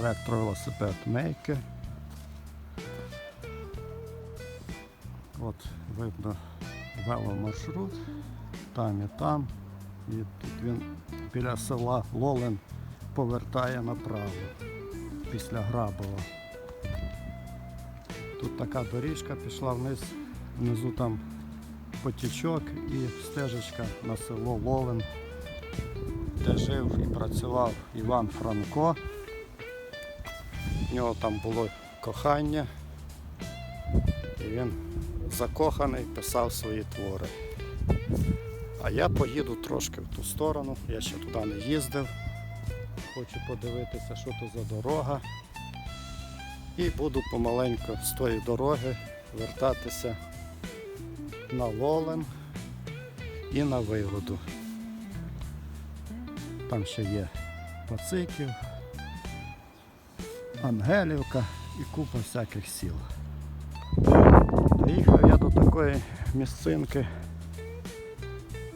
електровелосипед Мейке. От видно веломаршрут, там і там. І тут він біля села Лолен повертає направо після Грабова. Тут така доріжка пішла вниз, внизу там потічок і стежечка на село Лолен, де жив і працював Іван Франко. У нього там було кохання, і він закоханий писав свої твори. А я поїду трошки в ту сторону, я ще туди не їздив. Хочу подивитися, що то за дорога. І буду помаленьку з тої дороги вертатися на Лолен і на вигоду. Там ще є Пациків, Ангелівка і купа всяких сіл. Доїхав я до такої місцинки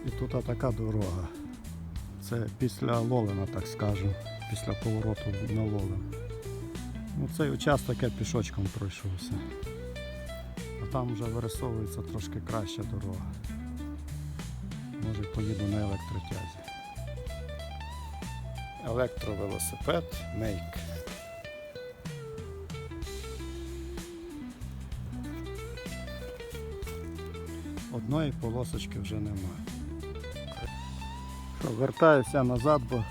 і тут така дорога. Це після Лолена, так скажу, після повороту на Лолен. Ну, цей участок я пішочком пройшовся. А там вже вирисовується трошки краща дорога. Може поїду на електротязі. Електровелосипед Мейк. Одної полосочки вже немає. Вертаюся назад, бо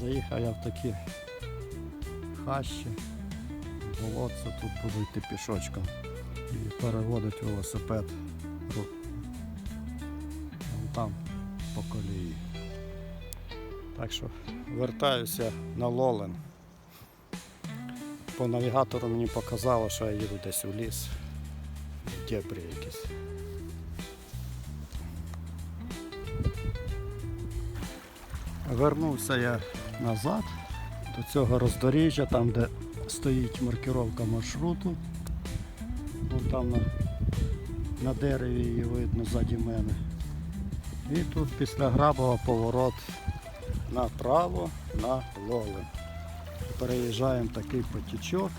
заїхав я в такі хащі, болотце, тут буду йти пішочком і переводити велосипед вон там по колії. Так що вертаюся на Лолен. По навігатору мені показало, що я їду десь у ліс, в якісь. Вернувся я назад до цього роздоріжжя, там де стоїть маркировка маршруту. Вон там на, на дереві її видно ззаді мене. І тут після Грабова поворот направо на Лолин. Переїжджаємо такий потічок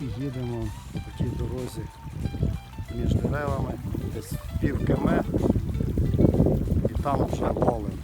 і їдемо по тій дорозі між деревами десь пів км і там вже Лолин.